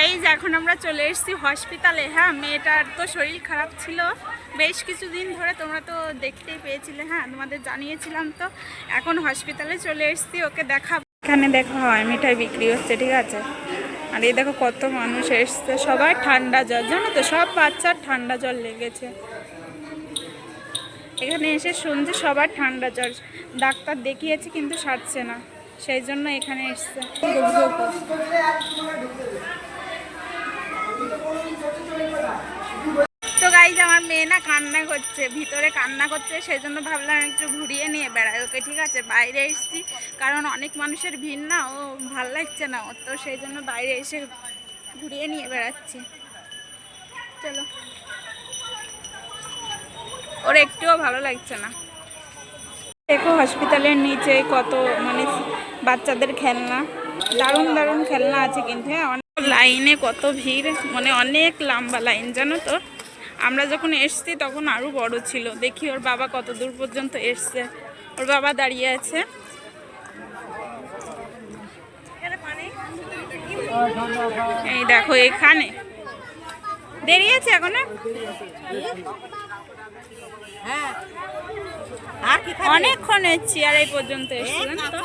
Guys এখন আমরা চলে এসেছি হসপিটালে হ্যাঁ মেয়েটার তো শরীর খারাপ ছিল। বেশ কিছুদিন ধরে তোমরা তো দেখতেই পেয়েছিলে। হ্যাঁ তোমাদের জানিয়েছিলাম তো। এখন হসপিটালে চলে এসেছি, ওকে দেখা এখানে দেখো, হয় মিঠাই বিক্রি হচ্ছে, ঠিক আছে? আর এই দেখো কত মানুষ এসছে। সবাই ঠান্ডা জল, জানো তো, সব বাচ্চার ঠান্ডা জল লেগেছে। এখানে এসে শুনছি সবার ঠান্ডা জ্বর ডাক্তার দেখিয়েছে, কিন্তু সারছে না। সেই জন্য এখানে এসছে তো গাইজ আমার মেয়ে না কান্না করছে, ভিতরে কান্না করছে সেই জন্য ভাবলাম একটু ঘুরিয়ে নিয়ে বেড়াই। ওকে ঠিক আছে, বাইরে এসেছি, কারণ অনেক মানুষের ভিড় না, ও ভালো লাগছে না ওর, তো সেই জন্য বাইরে এসে ঘুরিয়ে নিয়ে বেড়াচ্ছি। চলো। ওর একটুও ভালো লাগছে না। দেখো হসপিটালের নিচে কত মানে বাচ্চাদের খেলনা, দারুণ দারুণ খেলনা আছে কিন্তু হ্যাঁ লাইনে কত ভিড় মানে অনেক লম্বা লাইন জানো তো? আমরা যখন এসছি তখন আরও বড় ছিল। দেখি ওর বাবা কত দূর পর্যন্ত এসছে। ওর বাবা দাঁড়িয়ে আছে। এই দেখো এখানে। দেরি আছে এখন? অনেকক্ষণ এসছি আর এই পর্যন্ত এসছিলেন তো?